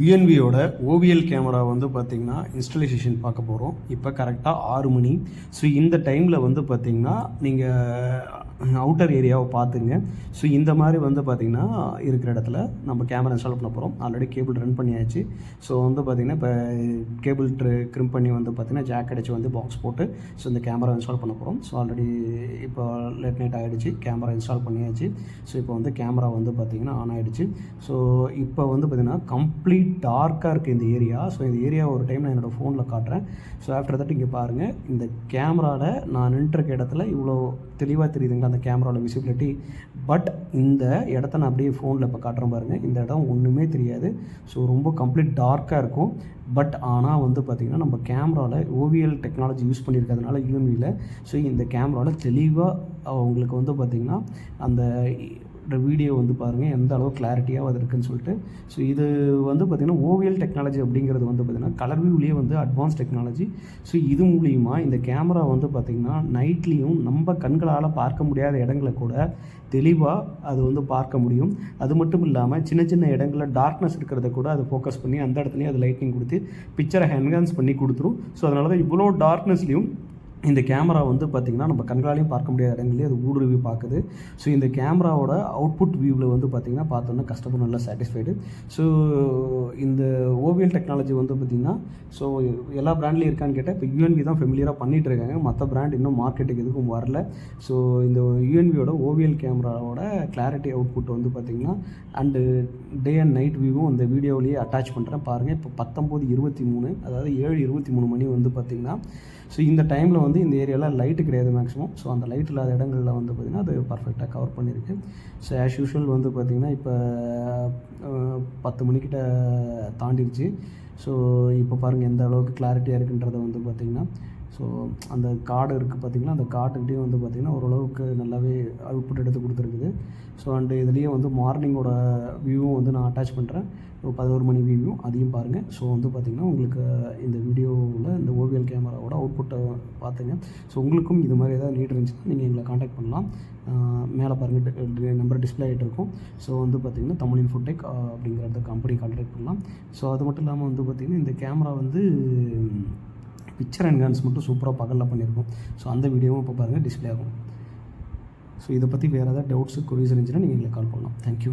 யூஎன்பியோட ovule camera வந்து பார்த்திங்கன்னா installation பார்க்க போகிறோம் இப்போ கரெக்டாக ஆறு மணி. ஸோ இந்த டைமில் வந்து பார்த்திங்கன்னா நீங்கள் அவுட்டர் ஏரியாவை பார்த்துங்க. ஸோ இந்த மாதிரி வந்து பார்த்திங்கன்னா இருக்கிற இடத்துல நம்ம கேமரா இன்ஸ்டால் பண்ண போகிறோம் ஆல்ரெடி கேபிள் ரன் பண்ணியாச்சு. ஸோ வந்து பார்த்திங்கன்னா இப்போ கேபிள் க்ரிம் பண்ணி வந்து பார்த்திங்கன்னா ஜாக் அடிச்சு வந்து பாக்ஸ் போட்டு ஸோ இந்த கேமரா இன்ஸ்டால் பண்ண போகிறோம் ஸோ ஆல்ரெடி இப்போ லேட் நைட் ஆகிடுச்சு கேமரா இன்ஸ்டால் பண்ணியாச்சு. ஸோ இப்போ வந்து கேமரா வந்து பார்த்திங்கன்னா ஆன் ஆகிடுச்சு ஸோ இப்போ வந்து பார்த்திங்கன்னா கம்ப்ளீட் டார்க்காக இருக்குது இந்த ஏரியா ஸோ இந்த ஏரியா ஒரு டைம் நான் என்னோடய ஃபோனில் காட்டுறேன். ஸோ ஆஃப்டர் தட் இங்கே பாருங்கள் இந்த கேமராவில் நான் நின்றுருக்க இடத்துல இவ்வளோ தெளிவாக தெரியுதுங்க அந்த கேமராவில் விசிபிலிட்டி பட் இந்த இடத்த நான் அப்படியே ஃபோனில் இப்போ காட்டுறேன் பாருங்கள் இந்த இடம் ஒன்றுமே தெரியாது. ஸோ ரொம்ப கம்ப்ளீட் டார்க்காக இருக்கும். பட் ஆனால் வந்து பார்த்திங்கன்னா நம்ம கேமராவில் ஓவியல் டெக்னாலஜி யூஸ் பண்ணியிருக்கிறதுனால யூஎன்வியில் ஸோ இந்த கேமராவில் தெளிவாக அவங்களுக்கு வந்து பார்த்திங்கன்னா அந்த வீடியோ வந்து பாருங்கள் எந்த அளவு கிளாரிட்டியாக அது இருக்குன்னு சொல்லிட்டு. ஸோ இது வந்து பார்த்திங்கன்னா ஓவியல் டெக்னாலஜி அப்படிங்கிறது வந்து பார்த்திங்கன்னா கலர் வியூலேயே வந்து அட்வான்ஸ் டெக்னாலஜி ஸோ இது மூலிமா இந்த கேமரா வந்து பார்த்திங்கன்னா நைட்லேயும் நம்ம கண்களால் பார்க்க முடியாத இடங்களை கூட தெளிவாக அது வந்து பார்க்க முடியும். அது மட்டும் இல்லாமல் சின்ன சின்ன இடங்களில் டார்க்னஸ் இருக்கிறத கூட அதை ஃபோக்கஸ் பண்ணி அந்த இடத்துலையும் அது லைட்டிங் கொடுத்து பிக்சரை என்ஹான்ஸ் பண்ணி கொடுத்துரும். ஸோ அதனால தான் இவ்வளோ டார்க்னஸ்லேயும் இந்த கேமரா வந்து பார்த்திங்கன்னா நம்ம கண்களாலையும் பார்க்க முடியாத இடங்களையும் அது ஊடுருவி பார்க்குது ஸோ இந்த கேமராவோட அவுட்புட் வியூவில் வந்து பார்த்திங்கன்னா பார்த்தோன்னா கஸ்டமர் நல்லா சாட்டிஸ்ஃபைடு ஸோ இந்த ஓவியல் டெக்னாலஜி வந்து பார்த்திங்கன்னா ஸோ எல்லா ப்ராண்ட்லேயும் இருக்கான்னு கேட்டால் இப்போ யூஎன்வி தான் ஃபெமிலியராக பண்ணிகிட்டு இருக்காங்க. மற்ற பிராண்ட் இன்னும் மார்க்கெட்டுக்கு எதுக்கும் வரல. ஸோ இந்த யூஎன்வியோட ஓவியல் கேமராவோட கிளாரிட்டி அவுட்புட் வந்து பார்த்திங்கன்னா அண்டு டே அண்ட் நைட் வியூவும் அந்த வீடியோவிலேயே அட்டாச் பண்ணுறேன் பாருங்கள் இப்போ பத்தொம்போது இருபத்தி மூணு அதாவது ஏழு இருபத்தி மூணு மணி வந்து பார்த்திங்கன்னா ஸோ இந்த டைமில் வந்து இந்த ஏரியாவில் லைட்டு கிடையாது மேக்ஸிமம் ஸோ அந்த லைட் இல்லாத இடங்களில் வந்து பார்த்திங்கன்னா அது பர்ஃபெக்டாக கவர் பண்ணியிருக்கு ஸோ ஆஸ் யூஷுவல் வந்து பார்த்திங்கன்னா இப்போ பத்து மணிக்கிட்ட தாண்டிடுச்சு ஸோ இப்போ பாருங்கள் எந்த அளவுக்கு கிளாரிட்டியாக இருக்குன்றதை வந்து பார்த்திங்கன்னா ஸோ அந்த கார்டு இருக்குது பார்த்திங்கன்னா அந்த காட்டுக்கிட்டேயும் வந்து பார்த்திங்கன்னா ஓரளவுக்கு நல்லாவே அவுட்புட் எடுத்து கொடுத்துருக்குது. ஸோ அண்டு இதுலேயே வந்து மார்னிங்கோட வியூவும் வந்து நான் அட்டாச் பண்ணுறேன் பதினோரு மணி வியூவும் அதையும் பாருங்கள் ஸோ வந்து பார்த்திங்கன்னா உங்களுக்கு இந்த வீடியோவில் இந்த ஓவியல் கேமராவோட அவுட்புட்டை பார்த்துங்க ஸோ உங்களுக்கும் இது மாதிரி ஏதாவது நீட் இருந்துச்சுன்னா நீங்கள் எங்களை காண்டாக்ட் பண்ணலாம். மேலே பாருங்கள் நம்பர் டிஸ்பிளே ஆகிட்டு இருக்கும். ஸோ வந்து பார்த்திங்கன்னா தமிழின் ஃபுட்டேக் அப்படிங்கிற அந்த கம்பெனி கான்டாக்ட் பண்ணலாம். ஸோ அது மட்டும் இல்லாமல் வந்து பார்த்திங்கன்னா இந்த கேமரா வந்து பிக்சர் என்ஹான்ஸ் மட்டும் சூப்பராக பகலில் பண்ணியிருக்கோம் ஸோ அந்த வீடியோவும் இப்போ பாருங்கள் டிஸ்பிளே ஆகும். ஸோ இதை பற்றி வேறு ஏதாவது டவுட்ஸு கொரிஸ் இருந்துச்சுன்னா நீங்கள் எங்களுக்கு கால் பண்ணலாம். தேங்க்யூ